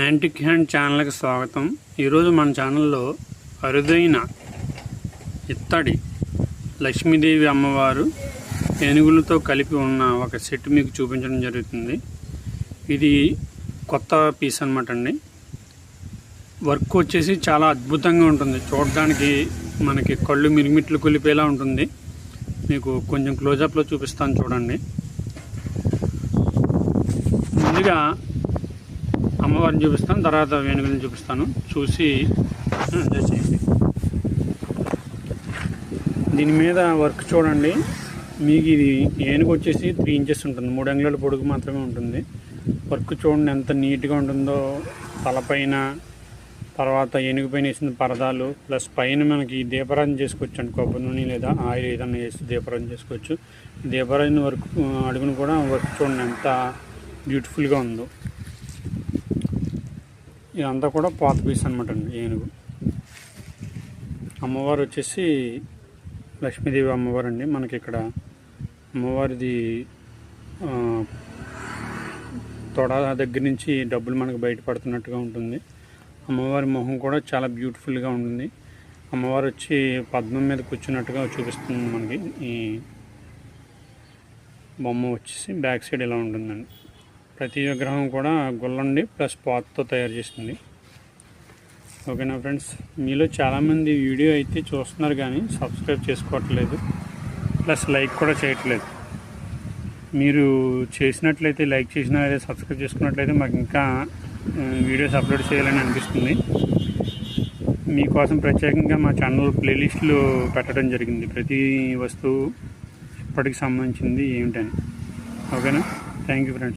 Antique hand ఛానల్కి స్వాగతం. ఈరోజు మన ఛానల్లో అరుదైన ఇత్తడి లక్ష్మీదేవి అమ్మవారు ఏనుగులతో కలిపి ఉన్న ఒక సెట్ మీకు చూపించడం జరుగుతుంది. ఇది కొత్త పీస్ అనమాట అండి. వర్క్ వచ్చేసి చాలా అద్భుతంగా ఉంటుంది. చూడడానికి మనకి కళ్ళు మిరిమిట్లు కొలిపేలా ఉంటుంది. మీకు కొంచెం క్లోజప్లో చూపిస్తాను చూడండి. ముందుగా అమ్మవారిని చూపిస్తాను తర్వాత వేణుగులను చూపిస్తాను. చూసి చేయండి దీని మీద వర్క్ చూడండి. మీకు ఇది ఏనుగు వచ్చేసి త్రీ ఇంచెస్ ఉంటుంది. మూడు అంగుళాల పొడుగు మాత్రమే ఉంటుంది. వర్క్ చూడండి ఎంత నీట్గా ఉంటుందో. తలపైన తర్వాత ఏనుగు పైన వేసిన పరదాలు ప్లస్ పైన మనకి దీపారాధన చేసుకోవచ్చండి కొబ్బరి నూనె లేదా ఆయిల్ ఏదైనా వేసి దీపారాధన చేసుకోవచ్చు. దీపారాధన వర్క్ అడుగును కూడా వర్క్ చూడండి ఎంత బ్యూటిఫుల్గా ఉందో. ఇదంతా కూడా పాత పీస్ అనమాట అండి ఏనుగు. అమ్మవారు వచ్చేసి లక్ష్మీదేవి అమ్మవారు అండి. మనకి ఇక్కడ అమ్మవారిది తొడ దగ్గర నుంచి డబ్బులు మనకు బయటపడుతున్నట్టుగా ఉంటుంది. అమ్మవారి మొహం కూడా చాలా బ్యూటిఫుల్గా ఉంటుంది. అమ్మవారు వచ్చి పద్మం మీద కూర్చున్నట్టుగా చూపిస్తుంది మనకి. ఈ బొమ్మ వచ్చేసి బ్యాక్ సైడ్ ఇలా ఉంటుందండి. ప్రతి విగ్రహం కూడా గుల్లండి ప్లస్ పాత్తో తయారు చేస్తుంది. ఓకేనా ఫ్రెండ్స్? మీలో చాలామంది వీడియో అయితే చూస్తున్నారు కానీ సబ్స్క్రైబ్ చేసుకోవట్లేదు. ప్లస్ లైక్ కూడా చేయట్లేదు. మీరు చేసినట్లయితే లైక్ చేసినా లేదా సబ్స్క్రైబ్ చేసుకున్నట్లయితే మాకు ఇంకా వీడియోస్ అప్లోడ్ చేయాలని అనిపిస్తుంది. మీకోసం ప్రత్యేకంగా మా ఛానల్ ప్లేలిస్టులు పెట్టడం జరిగింది. ప్రతి వస్తువు ఇప్పటికి సంబంధించింది ఏమిటని ఓకేనా? Thank you friends